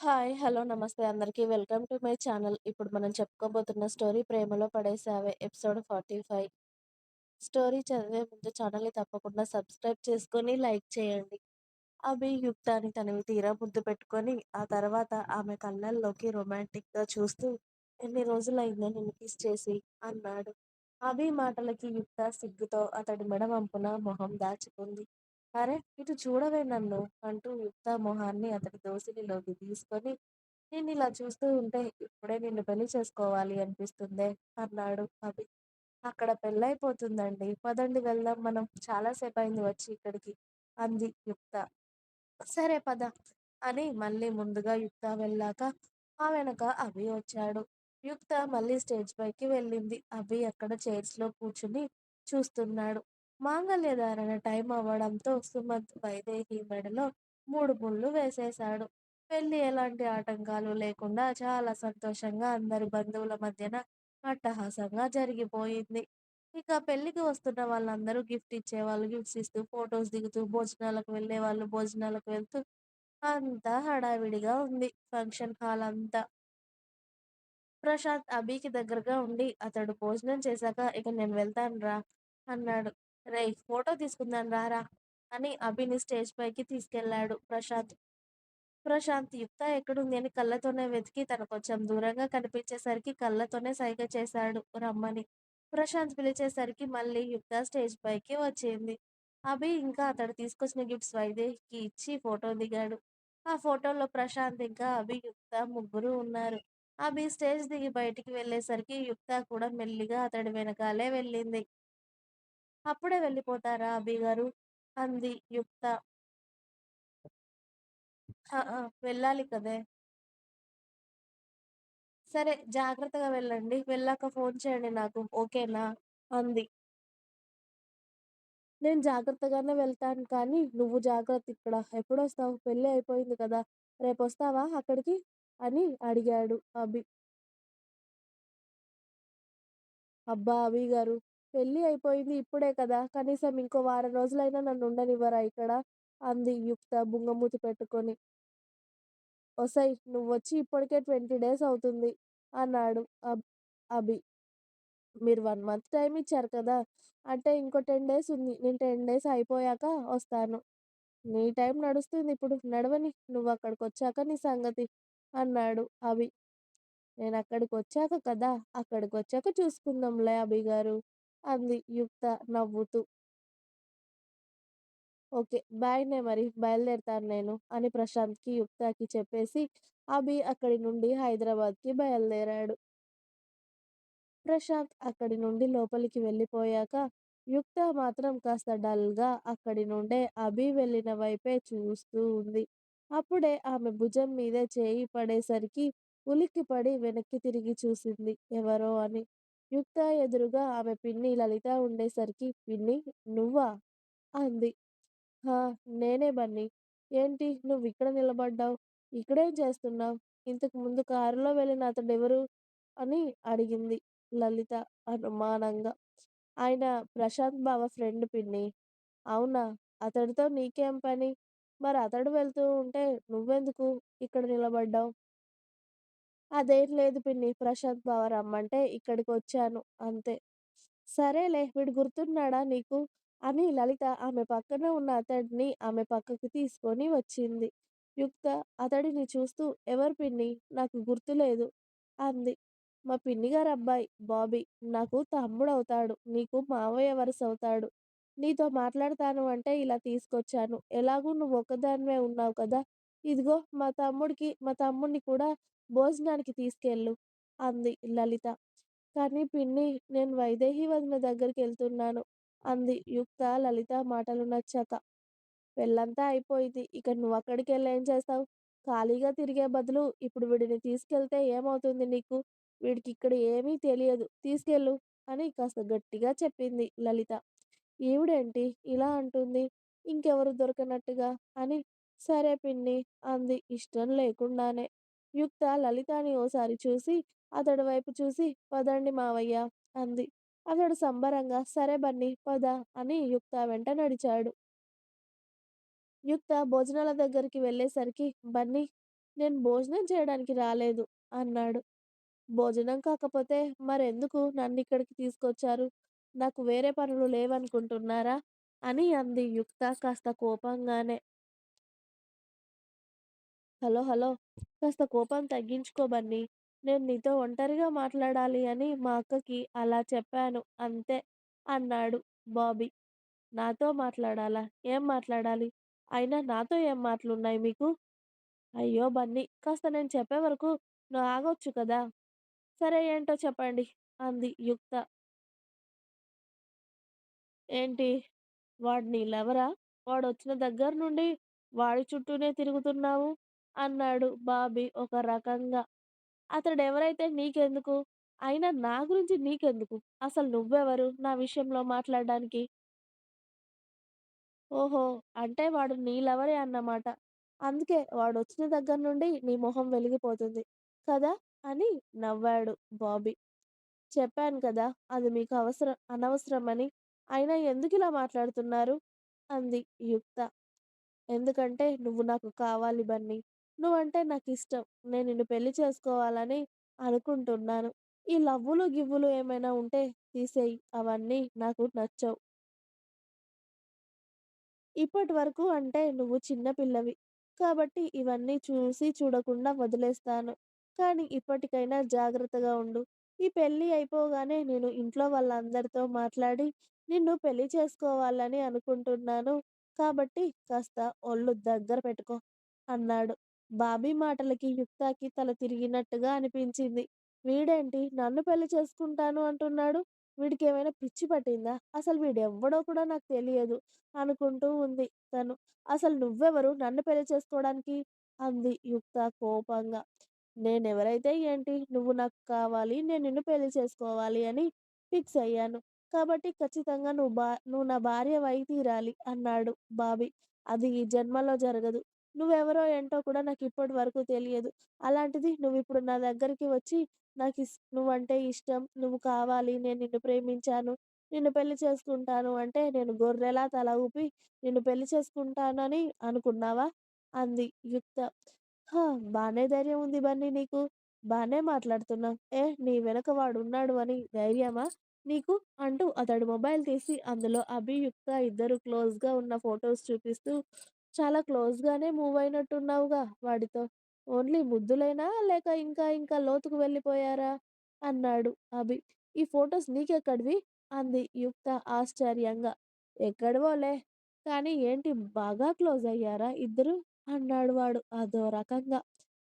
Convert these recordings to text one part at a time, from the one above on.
Hi. Hello. నమస్తే అందరికీ welcome to my channel. ఇప్పుడు మనం చెప్పుకోబోతున్న స్టోరీ 'ప్రేమలో పడేసావే' ఎపిసోడ్ 45. స్టోరీ చదివే ముందు ఛానల్‌ని తప్పకుండా సబ్స్క్రైబ్ చేసుకొని, లైక్ చేయండి. అభి యుక్తాన్ని తనవి తీరా ముద్దు పెట్టుకొని, ఆ తర్వాత ఆమె కళ్ళల్లోకి రొమాంటిక్‌గా చూస్తూ ఎన్ని రోజులైందో నిన్ను కిస్ చేసి అన్నాడు. అభి మాటలకి యుక్త సిగ్గుతో అతడి మెడ వంపున మొహం దాచుకుంది. అరే ఇటు చూడవే నన్ను అంటూ యుక్త మొహాన్ని అతడి దోసిలిలోకి తీసుకొని, నిన్నిలా చూస్తూ ఉంటే ఇప్పుడే నిన్ను పెళ్ళి చేసుకోవాలి అనిపిస్తుందే అన్నాడు అభి. అక్కడ పెళ్ళయిపోతుందండి. పదండి వెళ్దాం మనం. చాలా సేపయింది వచ్చి ఇక్కడికి అంది యుక్త. సరే పద అని మళ్ళీ ముందుగా యుక్త వెళ్ళాక, ఆ వెనక అభి వచ్చాడు. యుక్త మళ్ళీ స్టేజ్ పైకి వెళ్ళింది. అభి అక్కడ చైర్స్లో కూర్చుని చూస్తున్నాడు. మాంగళ్యధారణ టైం అవ్వడంతో సుమంత్ వైదేహి మెడలో మూడు ముళ్ళు వేసేశాడు. పెళ్ళి ఎలాంటి ఆటంకాలు లేకుండా చాలా సంతోషంగా అందరి బంధువుల మధ్యన అట్టహాసంగా జరిగిపోయింది. ఇక పెళ్ళికి వస్తున్న వాళ్ళందరూ గిఫ్ట్ ఇచ్చేవాళ్ళు గిఫ్ట్స్ ఇస్తూ, ఫోటోస్ దిగుతూ, భోజనాలకు వెళ్ళేవాళ్ళు భోజనాలకు వెళ్తూ అంతా హడావిడిగా ఉంది ఫంక్షన్ హాల్ అంతా. ప్రశాంత్ అభికి దగ్గరగా ఉండి అతడు భోజనం చేశాక ఇక నేను వెళ్తాను రా అన్నాడు. రే ఫోటో తీసుకుందాం రారా అని అభిని స్టేజ్ పైకి తీసుకెళ్ళాడు ప్రశాంత్. ప్రశాంత్ యుక్త ఎక్కడుంది అని కళ్ళతోనే వెతికి తను కొంచెం దూరంగా కనిపించేసరికి కళ్ళతోనే సైగ చేశాడు రమ్మని. ప్రశాంత్ పిలిచేసరికి మళ్ళీ యుక్త స్టేజ్ పైకి వచ్చింది. అభి ఇంకా అతడు తీసుకొచ్చిన గిఫ్ట్స్ వైదేహికి ఇచ్చి ఫోటో దిగాడు. ఆ ఫోటోలో ప్రశాంత్ ఇంకా అభి, యుక్త ముగ్గురు ఉన్నారు. అభి స్టేజ్ దిగి బయటికి వెళ్ళేసరికి యుక్త కూడా మెల్లిగా అతడి వెనకాలే వెళ్ళింది. అప్పుడే వెళ్ళిపోతారా అభిగారు? అంది యుక్త. హఆ! వెళ్ళాలి కదే! సరే జాగ్రత్తగా వెళ్ళండి. వెళ్ళాక ఫోన్ చేయండి నాకు ఓకేనా? అంది. నేను జాగ్రత్తగానే వెళ్తాను కానీ నువ్వు జాగ్రత్త ఇక్కడ. ఎప్పుడొస్తావు? పెళ్ళి అయిపోయింది కదా! రేపు వస్తావా అక్కడికి? అని అడిగాడు అభి. అబ్బా అభిగారు! పెళ్ళి అయిపోయింది ఇప్పుడే కదా! కనీసం ఇంకో వారం రోజులైనా నన్ను ఉండనివ్వరా ఇక్కడ? అంది యుక్త బుంగమూతి పెట్టుకొని. ఒసేయ్ నువ్వొచ్చి ఇప్పటికే ట్వంటీ డేస్ అవుతుంది అన్నాడు అబ్ అభి. మీరు వన్ మంత్ టైం ఇచ్చారు కదా! అంటే ఇంకో టెన్ డేస్ ఉంది. నేను టెన్ డేస్ అయిపోయాక వస్తాను. నీ టైం నడుస్తుంది ఇప్పుడు. నడవని. నువ్వు అక్కడికి వచ్చాక నీ సంగతి అన్నాడు అభి. నేను అక్కడికి వచ్చాక కదా! అక్కడికి వచ్చాక చూసుకుందాంలే అభి గారు అంది యుక్త నవ్వుతూ. ఓకే. బాయ్నే మరి బయలుదేరతాను నేను అని ప్రశాంత్కి, యుక్తకి చెప్పేసి అభి అక్కడి నుండి హైదరాబాద్కి బయలుదేరాడు. ప్రశాంత్ అక్కడి నుండి లోపలికి వెళ్ళిపోయాక యుక్త మాత్రం కాస్త డల్గా అక్కడి నుండే అభి వెళ్ళిన వైపే చూస్తూ ఉంది. అప్పుడే ఆమె భుజం మీద చేయి పడేసరికి ఉలిక్కిపడి వెనక్కి తిరిగి చూసింది ఎవరో అని. యుక్త ఎదురుగా ఆమె పిన్ని లలిత ఉండేసరికి పిన్ని నువ్వా? అంది. హా! నేనే బన్నీ. ఏంటి నువ్వు ఇక్కడ నిలబడ్డావు ఇక్కడేం చేస్తున్నావు ఇంతకు ముందు కారులో వెళ్ళిన అతడు ఎవరు అని అడిగింది లలిత అనుమానంగా. ఆయన ప్రశాంత్ బావ ఫ్రెండ్ పిన్ని అవునా! అతడితో నీకేం పని? మరి అతడు వెళ్తూ ఉంటే నువ్వెందుకు ఇక్కడ నిలబడ్డావు అదేం లేదు పిన్ని ప్రశాంత్ బావ రమ్మంటే ఇక్కడికి వచ్చాను అంతే. సరేలే వీడు గుర్తున్నాడా నీకు? అని లలిత ఆమె పక్కన ఉన్న అతడిని ఆమె పక్కకి తీసుకొని వచ్చింది. యుక్త అతడిని చూస్తూ ఎవరు పిన్ని నాకు గుర్తులేదు అంది. మా పిన్నిగారబ్బాయి బాబీ. నాకు తమ్ముడు అవుతాడు నీకు మావయ్య వరుసవుతాడు. నీతో మాట్లాడతాను అంటే ఇలా తీసుకొచ్చాను. ఎలాగూ నువ్వొక్కదానివే ఉన్నావు కదా! ఇదిగో మా తమ్ముడికి మా తమ్ముడిని కూడా భోజనానికి తీసుకెళ్ళు అంది లలిత. కానీ పిన్ని నేను వైదేహి వదిన దగ్గరికి వెళ్తున్నాను అంది యుక్త లలిత మాటలు నచ్చాక. పెళ్ళంతా అయిపోయింది. ఇక నువ్వక్కడికెళ్ళి ఏం చేస్తావు ఖాళీగా తిరిగే బదులు ఇప్పుడు వీడిని తీసుకెళ్తే ఏమవుతుంది నీకు? వీడికి ఇక్కడ ఏమీ తెలియదు. తీసుకెళ్ళు అని కాస్త గట్టిగా చెప్పింది లలిత. ఈవిడేంటి ఇలా అంటుంది? ఇంకెవరు దొరకనట్టుగా అని సరే పిన్ని అంది ఇష్టం లేకుండానే. యుక్త లలితాని ఓసారి చూసి అతడి వైపు చూసి పదండి మావయ్య అంది. అతడు సంబరంగా సరే బన్ని పద అని యుక్త వెంట నడిచాడు. యుక్త భోజనాల దగ్గరికి వెళ్ళేసరికి బన్నీ! నేను భోజనం చేయడానికి రాలేదు అన్నాడు. భోజనం కాకపోతే మరెందుకు నన్ను ఇక్కడికి తీసుకొచ్చారు? నాకు వేరే పనులు లేవనుకుంటున్నారా? అని అంది యుక్త కాస్త కోపంగానే. హలో! హలో! కాస్త కోపం తగ్గించుకో బన్నీ. నేను నీతో ఒంటరిగా మాట్లాడాలి అని మా అక్కకి అలా చెప్పాను అంతే అన్నాడు బాబీ. నాతో మాట్లాడాలా? ఏం మాట్లాడాలి? అయినా నాతో ఏం మాటలున్నాయి మీకు? అయ్యో బన్నీ! కాస్త నేను చెప్పే వరకు నువ్వు ఆగొచ్చు కదా! సరే ఏంటో చెప్పండి అంది యుక్త. ఏంటి? వాడు నీ వాడు వచ్చిన దగ్గర నుండి వాడి చుట్టూనే తిరుగుతున్నావు అన్నాడు బాబీ ఒక రకంగా. అతడెవరైతే నీకెందుకు? అయినా నా గురించి నీకెందుకు? అసలు నువ్వెవరు నా విషయంలో మాట్లాడడానికి ఓహో! అంటే వాడు నీ లవరే అన్నమాట. అందుకే వాడొచ్చిన దగ్గర నుండి నీ మొహం వెలిగిపోతుంది. కదా! అని నవ్వాడు బాబీ. చెప్పాను కదా! అది మీకు అవసరం అనవసరమని. అయినా ఎందుకిలా మాట్లాడుతున్నారు? అంది యుక్త. ఎందుకంటే నువ్వు నాకు కావాలి బన్నీ. నువ్వంటే ఇష్టం నేను నిన్ను పెళ్ళి చేసుకోవాలని అనుకుంటున్నాను. ఈ లవ్వులు, గివ్వులు ఏమైనా ఉంటే తీసేయి. అవన్నీ నాకు నచ్చవు. ఇప్పటివరకు అంటే నువ్వు చిన్నపిల్లవి కాబట్టి ఇవన్నీ చూసి చూడకుండా వదిలేస్తాను. కానీ ఇప్పటికైనా జాగ్రత్తగా ఉండు. ఈ పెళ్ళి అయిపోగానే నేను ఇంట్లో వాళ్ళందరితో మాట్లాడి నిన్ను పెళ్ళి చేసుకోవాలని అనుకుంటున్నాను. కాబట్టి కాస్త ఒళ్ళు దగ్గర పెట్టుకో అన్నాడు. బాబీ మాటలకి యుక్తాకి తల తిరిగినట్టుగా అనిపించింది. వీడేంటి నన్ను పెళ్ళి చేసుకుంటాను అంటున్నాడు? వీడికేమైనా పిచ్చి పట్టిందా? అసలు వీడెవ్వడో కూడా నాకు తెలియదు అనుకుంటూ ఉంది తను. అసలు నువ్వెవరు నన్ను పెళ్ళి చేసుకోవడానికి? అంది యుక్త కోపంగా. నేనెవరైతే ఏంటి? నువ్వు నాకు కావాలి. నేను నిన్ను పెళ్ళి చేసుకోవాలి అని ఫిక్స్ అయ్యాను. కాబట్టి ఖచ్చితంగా నువ్వు బా నువ్వు నా భార్య వై తీరాలి అన్నాడు బాబీ. అది ఈ జన్మలో జరగదు. నువ్వెవరో ఏంటో కూడా నాకు ఇప్పటి వరకు తెలియదు. అలాంటిది నువ్వు ఇప్పుడు నా దగ్గరికి వచ్చి నాకిస్ నువ్వంటే ఇష్టం. నువ్వు కావాలి. నేను నిన్ను ప్రేమించాను. నిన్ను పెళ్ళి చేసుకుంటాను అంటే నేను గొర్రెలా తల ఊపి నిన్ను పెళ్ళి చేసుకుంటానని అనుకున్నావా? అంది యుక్త. హా! బానే ధైర్యం ఉంది బన్నీ నీకు. బాగానే మాట్లాడుతున్నావు. ఏ నీ వెనక వాడున్నాడు అని ధైర్యమా నీకు? అంటూ అతడు మొబైల్ తీసి అందులో అభియుక్త ఇద్దరు క్లోజ్‌గా ఉన్న ఫొటోస్ చూపిస్తూ చాలా క్లోజ్‌గానే మూవ్ అయినట్టున్నావుగా వాడితో. ఓన్లీ ముద్దులేనా? లేక ఇంకా ఇంకా లోతుకు వెళ్ళిపోయారా? అన్నాడు అభి. ఈ ఫోటోస్ నీకెక్కడివి? అంది యుక్త ఆశ్చర్యంగా. ఎక్కడివోలే. కానీ ఏంటి బాగా క్లోజ్ అయ్యారా ఇద్దరు? అన్నాడు వాడు అదో రకంగా.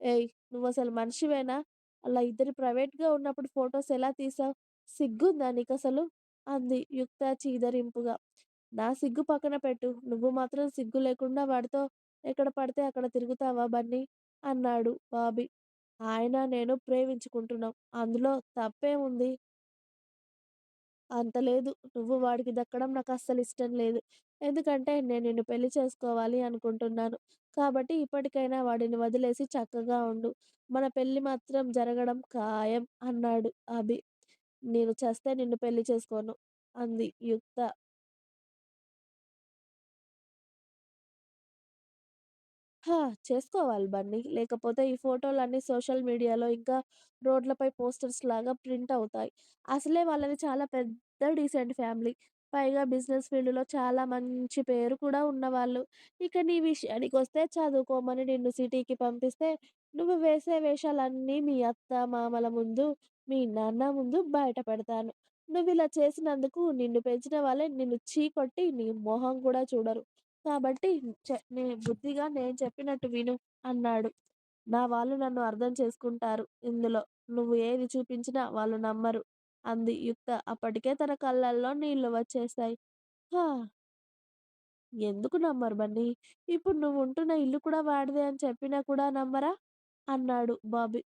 ఏయ్! నువ్వసలు మనిషివేనా? అలా ఇద్దరు ప్రైవేట్‌గా ఉన్నప్పుడు ఫోటోస్ ఎలా తీశావు? సిగ్గుందా నీకసలు? అంది యుక్త చీదరింపుగా. నా సిగ్గు పక్కన పెట్టు. నువ్వు మాత్రం సిగ్గు లేకుండా వాడితో ఎక్కడ పడితే అక్కడ తిరుగుతావా బన్నీ? అన్నాడు బాబీ. ఆయన నేను ప్రేమించుకుంటున్నాం. అందులో తప్పేముంది? అంత లేదు. నువ్వు వాడికి దక్కడం నాకు అసలు ఇష్టం లేదు. ఎందుకంటే నేను నిన్ను పెళ్ళి చేసుకోవాలి అనుకుంటున్నాను. కాబట్టి ఇప్పటికైనా వాడిని వదిలేసి చక్కగా ఉండు. మన పెళ్ళి మాత్రం జరగడం ఖాయం అన్నాడు అభి. నేను చేస్తే నిన్ను పెళ్ళి చేసుకోను అంది యుక్త. హా! చేసుకోవాలి బన్నీ. లేకపోతే ఈ ఫోటోలన్నీ సోషల్ మీడియాలో ఇంకా రోడ్లపై పోస్టర్స్ లాగా ప్రింట్ అవుతాయి. అసలే వాళ్ళది చాలా పెద్ద డీసెంట్ ఫ్యామిలీ. పైగా బిజినెస్ ఫీల్డ్‌లో చాలా మంచి పేరు కూడా ఉన్నవాళ్ళు. ఇక నీ విషయానికొస్తే చదువుకోమని నిన్ను సిటీకి పంపిస్తే నువ్వు వేసే వేషాలన్నీ మీ అత్త, మామల ముందు, మీ నాన్న ముందు బయట పెడతాను. నువ్విలా చేసినందుకు నిన్ను పెంచిన వాళ్ళే నిన్ను చీకొట్టి నీ మొహం కూడా చూడరు. కాబట్టి చె నే బుద్ధిగా నేను చెప్పినట్టు విను అన్నాడు. నా వాళ్ళు నన్ను అర్థం చేసుకుంటారు ఇందులో. నువ్వు ఏది చూపించినా వాళ్ళు నమ్మరు అంది యుక్త. అప్పటికే తన కళ్ళల్లో నీళ్ళు వచ్చేశాయి. హా! ఎందుకు నమ్మరు బన్నీ? ఇప్పుడు నువ్వు ఉంటున్న ఇల్లు కూడా వాడిదే అని చెప్పినా కూడా నమ్మరా? అన్నాడు బాబీ.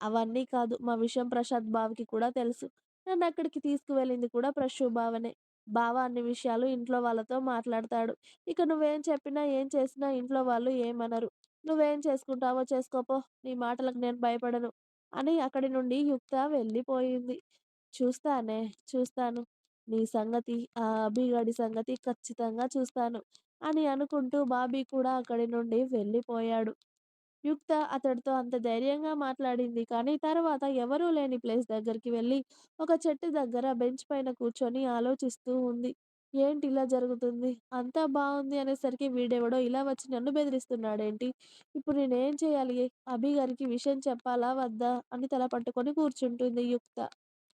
అవన్నీ కాదు. మా విషయం ప్రశాంత్ బావకి కూడా తెలుసు. నన్ను అక్కడికి తీసుకువెళ్ళింది కూడా ప్రశు బావనే. బావ అన్ని విషయాలు ఇంట్లో వాళ్ళతో మాట్లాడతాడు. ఇక నువ్వేం చెప్పినా, ఏం చేసినా ఇంట్లో వాళ్ళు ఏమనరు. నువ్వేం చేసుకుంటావో చేసుకోపో. నీ మాటలకు నేను భయపడను అని అక్కడి నుండి యుక్త వెళ్ళిపోయింది. చూస్తానే, చూస్తాను. నీ సంగతి, ఆ అభిగాడి సంగతి ఖచ్చితంగా చూస్తాను అని అనుకుంటూ బాబీ కూడా అక్కడి నుండి వెళ్ళిపోయాడు. యుక్త అతడితో అంత ధైర్యంగా మాట్లాడింది. కానీ తర్వాత ఎవరూ లేని ప్లేస్ దగ్గరికి వెళ్ళి ఒక చెట్టు దగ్గర బెంచ్ పైన కూర్చొని ఆలోచిస్తూ ఉంది. ఏంటి ఇలా జరుగుతుంది? అంతా బాగుంది అనేసరికి వీడెవడో ఇలా వచ్చి నన్ను బెదిరిస్తున్నాడేంటి? ఇప్పుడు నేనేం చేయాలి? అభి గారికి విషయం చెప్పాలా వద్దా? అని తల పట్టుకొని కూర్చుంటుంది యుక్త.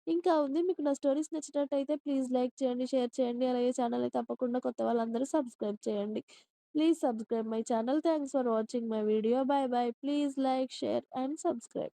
ఇంకా ఉంది. మీకు నా స్టోరీస్ నచ్చినట్టయితే ప్లీజ్ లైక్ చేయండి, షేర్ చేయండి. అలాగే ఛానల్‌ని తప్పకుండా కొత్త వాళ్ళందరూ సబ్స్క్రైబ్ చేయండి. Please subscribe my channel. Thanks for watching my video. Bye bye. Please like, share and subscribe.